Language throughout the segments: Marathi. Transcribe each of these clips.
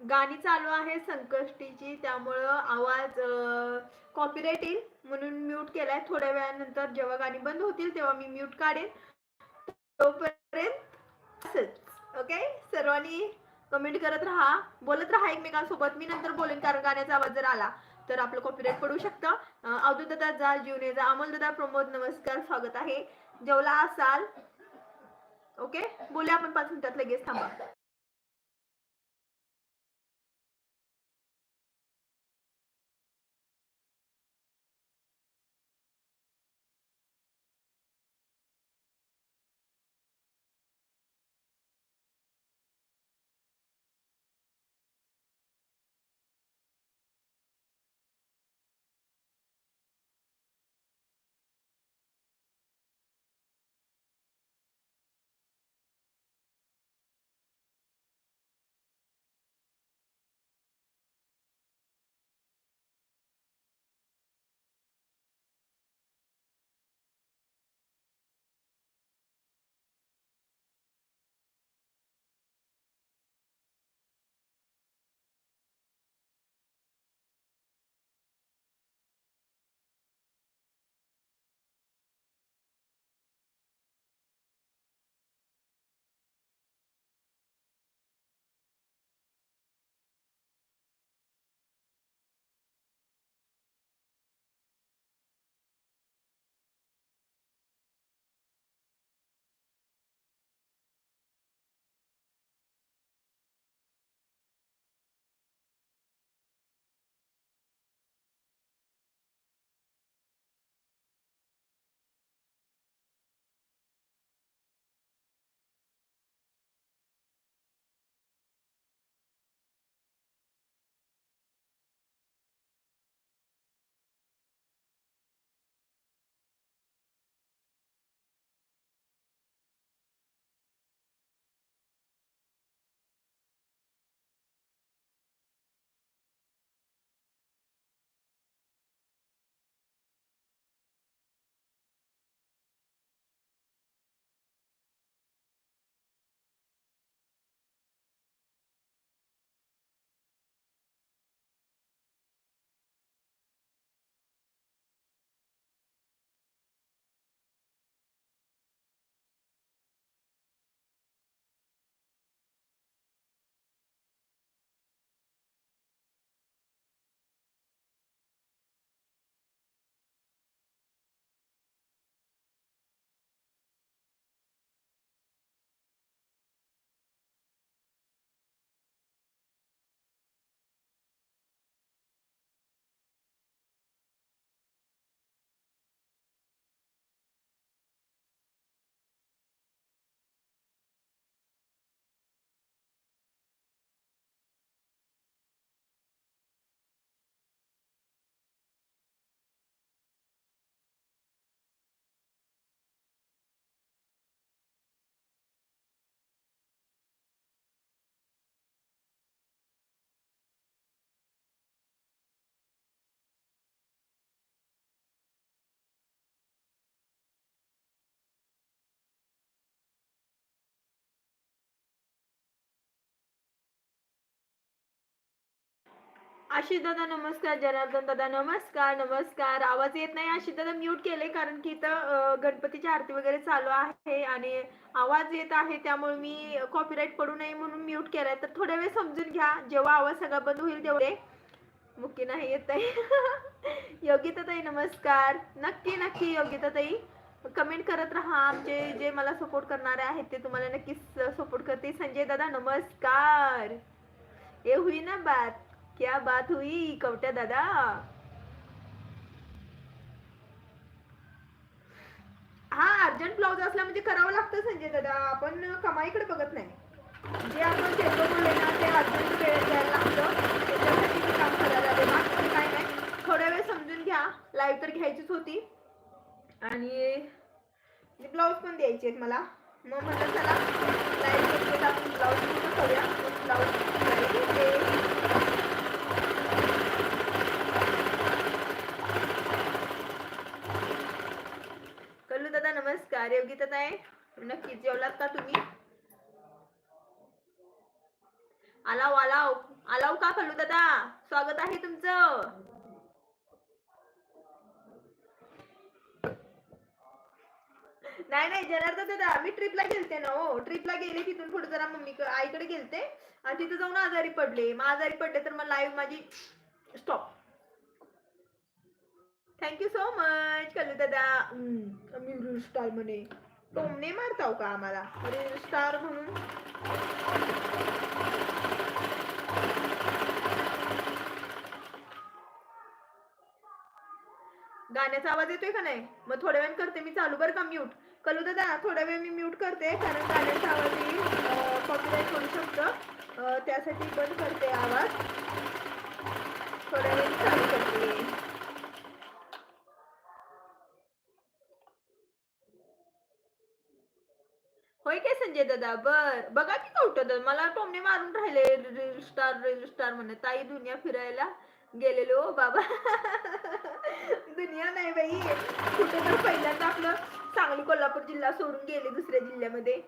गाणी चालू आहे संकष्टीची त्यामुळं आवाज कॉपीराईट येईल म्हणून म्यूट केलाय. थोड्या वेळानंतर जेव्हा गाणी बंद होतील तेव्हा मी म्यूट काढेन. तोपर्यंत असंच ओके? सर्वांनी कमेंट करत राहा. बोलत राहा एकमेकांसोबत. मी नंतर बोलेन कारण गाण्याचा आवाज जर आला तर आपलं कॉपीराईट पडू शकतं. अवधूत दादा जा जीवने जा अमोल दादा प्रमोद नमस्कार स्वागत आहे. जेवला असाल ओके? बोलूया आपण पाच मिनिटात लगेच थांबा. आशिष दादा नमस्कार जनार्दन दादा नमस्कार नमस्कार. आवाज येत नाही आशिष दादा म्यूट केले कारण की इथं गणपतीची आरती वगैरे चालू आहे आणि आवाज येत आहे त्यामुळे मी कॉपीराईट पडू नये म्हणून म्यूट केलाय. तर थोड्या वेळ समजून घ्या जेव्हा आवाज सगळा बंद होईल तेवढे मुक्की नाही येत आहे योगिताताई नमस्कार. नक्की नक्की योगिताताई कमेंट करत राहा. आमचे जे मला सपोर्ट करणारे आहेत ते तुम्हाला नक्कीच सपोर्ट करते संजय दादा नमस्कार. ये हुई ना बात? क्या बात हुई कवट्या दादा? हा अर्जंट ब्लाऊज असला म्हणजे करावं लागतं संजय दादा. आपण कमाईकडे बघत नाही. जे आपण शेतो बोलले ना ते अर्जंट वेळ द्यायला लागतं. त्याच्यासाठी मी काम करायला बाकी काय नाही. थोड्या वेळ समजून घ्या. लाईव्ह तर घ्यायचीच होती. आणि ब्लाऊज पण द्यायचे आहेत मला. मग म्हटलं चला लाईव्ह आपण ब्लाऊज पूर्ण करूया ब्लाऊज कल्लू दादा नमस्कार योगिता ताई नक्कीच जेवलात का तुम्ही आलाव आलाव आलाव का खल्लू दादा स्वागत आहे तुमचं नाही नाही जनार्दन दादा मी ट्रिपला गेलते ना हो. ट्रिपला गेले तिथून पुढे जरा मम्मी आईकडे गेलते. आणि तिथे जाऊन आजारी पडले. मग आजारी पडले तर मग लाईव्ह माझी stop thank you so much Kallu दादा. मी स्टार म्हणे. टोमने मारताव का आम्हाला? स्टार म्हणून. गाण्याचा आवाज येतोय का नाही? मग थोड्या वेळ करते मी चालू. बरं का म्यूट कलू दादा थोड्या वेळ मी म्यूट करते कारण गाण्याचा आवाज येईल कॉपीराईट होऊ शकतं. त्यासाठी बंद करते आवाज. थोड्या वेळ चालू करते. होय काय संजय दादा? बर. बघा की कौट मला टोमने मारून राहिले रील स्टार रील स्टार म्हणे ताई दुनिया फिरायला. गेलेलो हो, बाबा. दुनिया नाही बाई. कुठे तर पहिल्यांदा आपलं सांगली कोल्हापूर जिल्हा सोडून गेले दुसऱ्या जिल्ह्यामध्ये.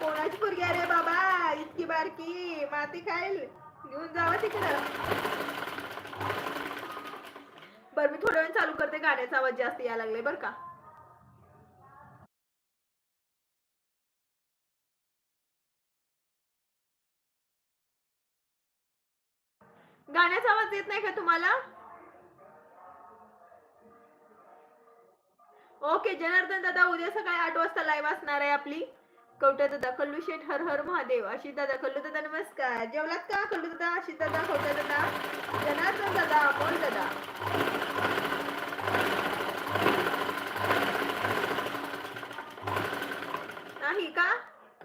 कोणाची पोरगी अरे बाबा? इतकी बारकी. माती खाईल. घेऊन जावा तिकडं. बरं मी थोड्या वेळ चालू करते. गाण्याचा आवाज जास्त यायला लागलाय बरं का? गाण्याचा आवाज येत नाही का तुम्हाला? ओके जनार्दन दादा उद्या सकाळी आठ वाजता लाईव्ह असणार आहे आपली. कवट्या दादा कल्लू शेठ हर हर महादेव अशी दादा कल्लू दादा नमस्कार. जेवलात का कल्लू दादा अशी दादा कवट्या दादा? जनार्दन दादा अमोल दादा. नाही का?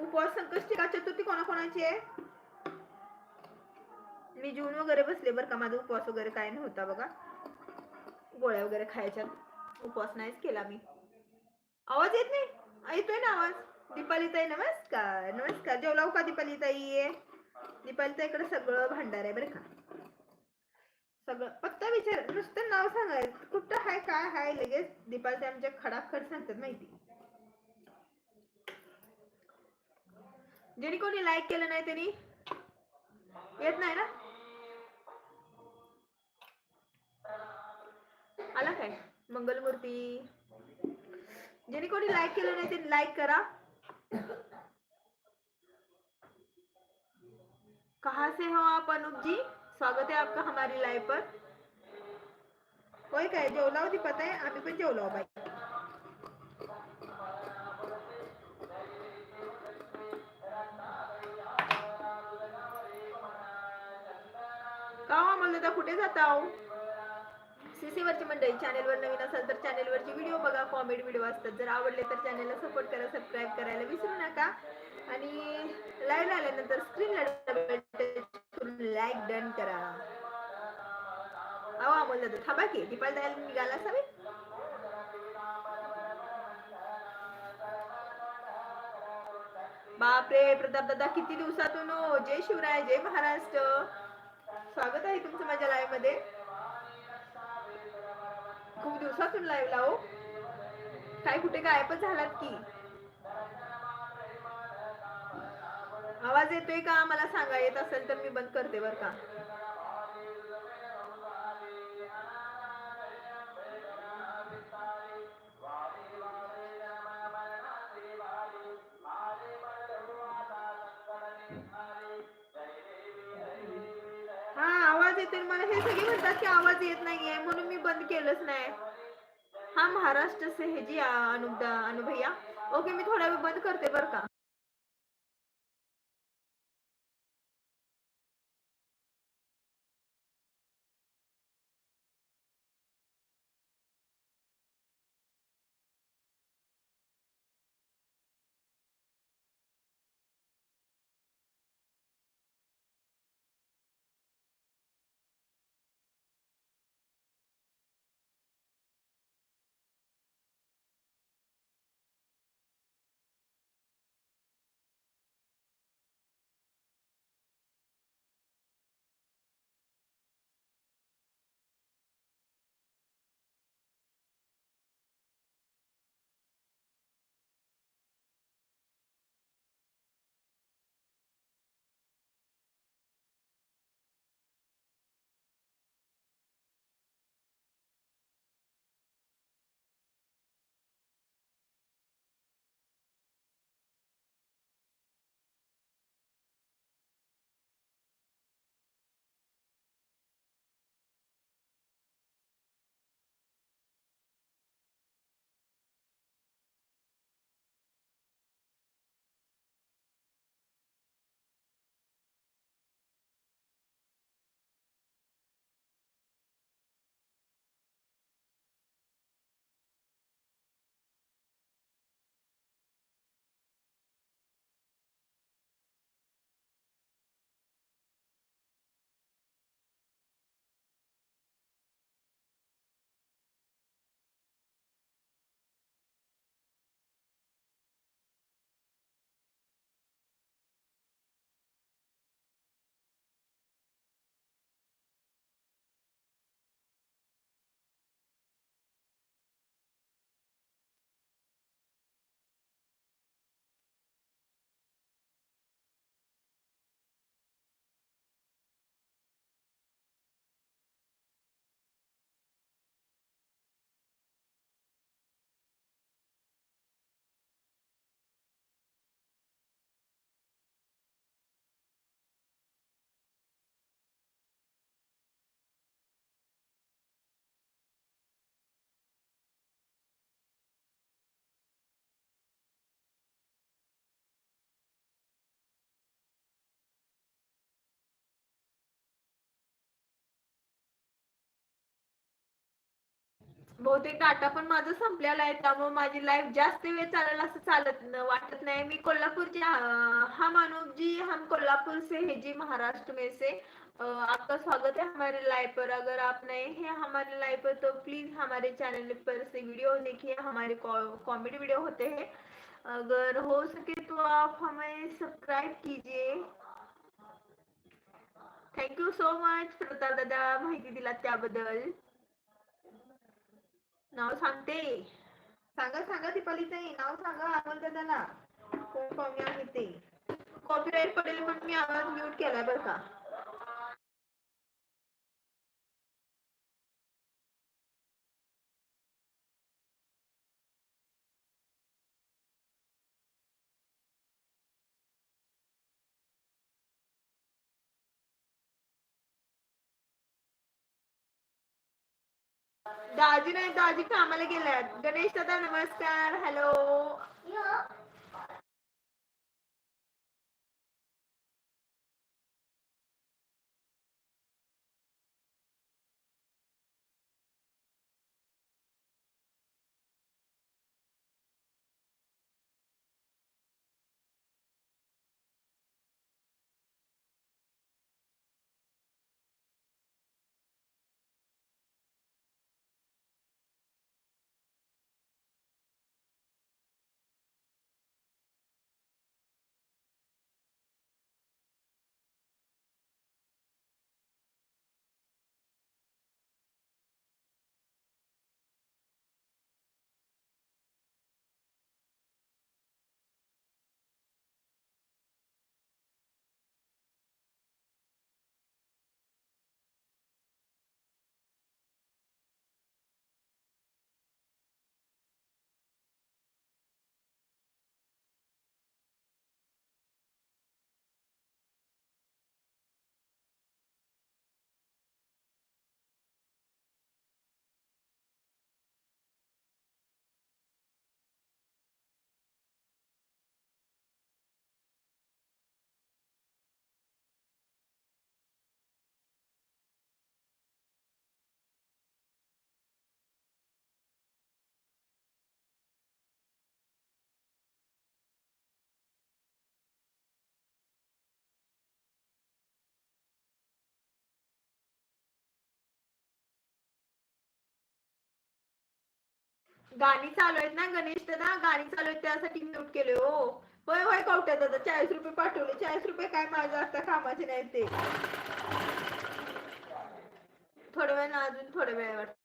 उपवास संकष्टी का चतुर्थी कोणाकोणाची आहे? मी जेवून वगैरे बसले बरं का. माझा उपवास वगैरे काय नव्हता बघा. गोळ्या वगैरे खायच्या. उपवास नाहीच केला मी. आवाज येत नाही? येतोय ना आवाज? दीपाली ताई नमस्कार. नमस्कार जेवलाव का दीपाली ताई दीपाली ताईकडे सगळं भांडार आहे बरं का. सगळं. पत्ता विचार नुसतं नाव सांगायचं कुठं हाय काय हाय? लगेच दीपाली ताई आमच्या खडाखड सांगतात माहिती. ज्यांनी कोणी लाईक केलं नाही त्यांनी? येत नाही ना? आला काय? मंगलमूर्ती. ज्याने कोणी लाईक केलं नाही ते लाईक करा. कहा से हो आप अनुप जी? स्वागत है आपका हमारी लाइव पर. होय काय जेवला होती पता आहे? आम्ही पण जेवलो बाई. का हो म्हणलं तर कुठे जाता हो? सीसीवरची सीसी वरची मंडळी चॅनेलवर नवीन असाल तर चॅनेलवरचे व्हिडिओ बघा. कॉमेडी व्हिडिओ असतात. जर आवडले तर चॅनेलला सपोर्ट करा सबस्क्राईब करायला विसरू नका. आणि लाईव्ह आल्यानंतर स्क्रीनला लाईक डन करा. अहो अमोल दादा थांबा की. दीपाल द्यायला निघाला असावे? बापरे प्रताप दादा किती दिवसातून हो. जय शिवराय जय महाराष्ट्र. स्वागत आहे तुमचं माझ्या लाईव्हमध्ये. दिवसातून लाईव्ह लावू. काय कुठे गायबच झालात की? आवाज येतोय का? मला सांगा येत असेल तर मी बंद करते बर का. हा आवाज येतोय. मला हे सगळे म्हणतात की आवाज येत नाहीये म्हणून मी बंद केलंच नाही. हा महाराष्ट्र से है जी अनु अनुभैया। ओके मी थोडा वेळ बंद करते बर का बहुतेक डाटा पण माझा संपलेला आहे त्यामुळे माझी लाईफ जास्त वेळ चालेल असं चालत वाटत नाही. मी कोल्हापूरची हा हम अनुप जी हम कोल्हापूर से है जी महाराष्ट्र में से आपका स्वागत है हमारे लाइव पर. अगर आप नए हैं हमारे लाइव पर तो प्लीज हमारे चैनल पर से वीडियो देखिए हमारे कॉमेडी वीडियो होते हैं. अगर हो सके तो आप हमें सब्सक्राइब कीजिए. थँक्यू सो मच प्रताप दादा माहिती दिला त्याबद्दल. नाव सांगते. सांगा सांगा दीपाली ताई नाव सांगा अमोल दादाला कोण पाहुणे आहे ते कॉपीराईट पडेल पण मी आवाज म्यूट केलाय बरं का? दाजी नाही दाजी कामाला गेल्यात. गणेश दादा नमस्कार. हॅलो गाणी चालू आहेत ना गणेश दादा? गाणी चालू आहेत त्यासाठी म्यूट केले हो. होय होय कवट्या दादा चाळीस रुपये पाठवले. चाळीस रुपये काय माझं असता कामाचे नाही ते. थोड्या वेळ अजून थोड्या वेळ वाटत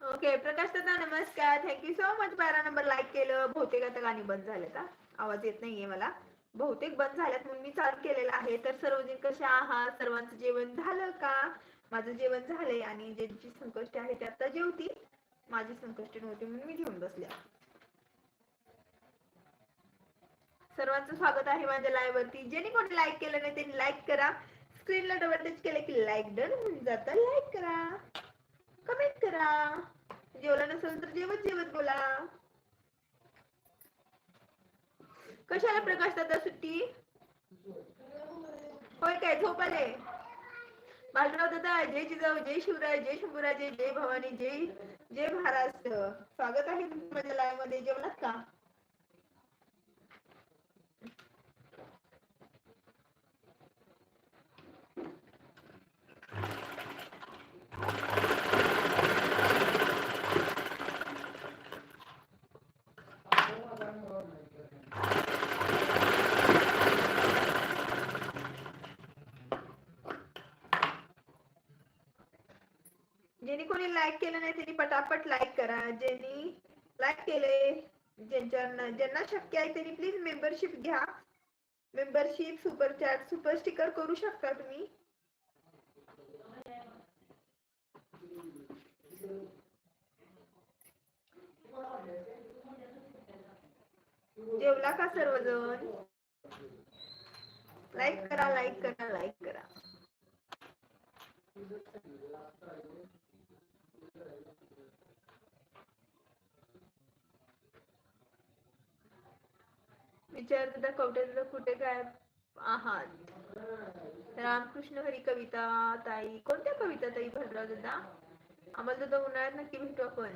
ओके प्रकाश दादा नमस्कार. थँक्यू सो मच बारा नंबर लाईक केलं. बहुतेक आता गाणी बंद झालेत आवाज येत नाहीये मला. बहुतेक बंद झाल्यात म्हणून मी चालू केलेलं आहे. तर सर्वजण कसे आहात? सर्वांचं जेवण झालं का? माझं जेवण झालंय आणि ज्यांची संकष्ट आहे ते आता जेवतील माझी संकष्ट नव्हती म्हणून मी घेऊन बसल्या सर्वांचं स्वागत आहे माझ्या लाईव्ह वरती ज्यांनी कोणी लाईक केलं नाही त्यांनी लाईक करा. स्क्रीनला डबल टच केलं की लाईक डन होऊन जातं. लाईक करा. कमेंट करा. जेवला नसेल तर जेवत जेवत बोला. कशाला प्रकाश दादा सुट्टी? होय काय झोप आले? बालराव दादा जय जिजाऊ जय शिवराय जय शंभूराजे जय भवानी जय जय महाराष्ट्र. स्वागत आहे तुमच्या माझ्या लाईव्हमध्ये. जेवणात का? कोणी लाईक केलं नाही त्यांनी पटापट लाईक करा. ज्यांनी लाईक केले ज्यांच्या ज्यांना शक्य आहे त्यांनी प्लीज मेंबरशिप घ्या. Membership super chat super sticker करू शकता तुम्ही. जेवला का सर्वजण? लाईक करा लाईक करा लाईक करा. विचार दादा कुठे काय आहात रामकृष्ण हरी कविता ताई. कोणत्या कविता ताई भरला दादा आम्हाला दादा उन्हाळ्यात नक्की भेटू आपण.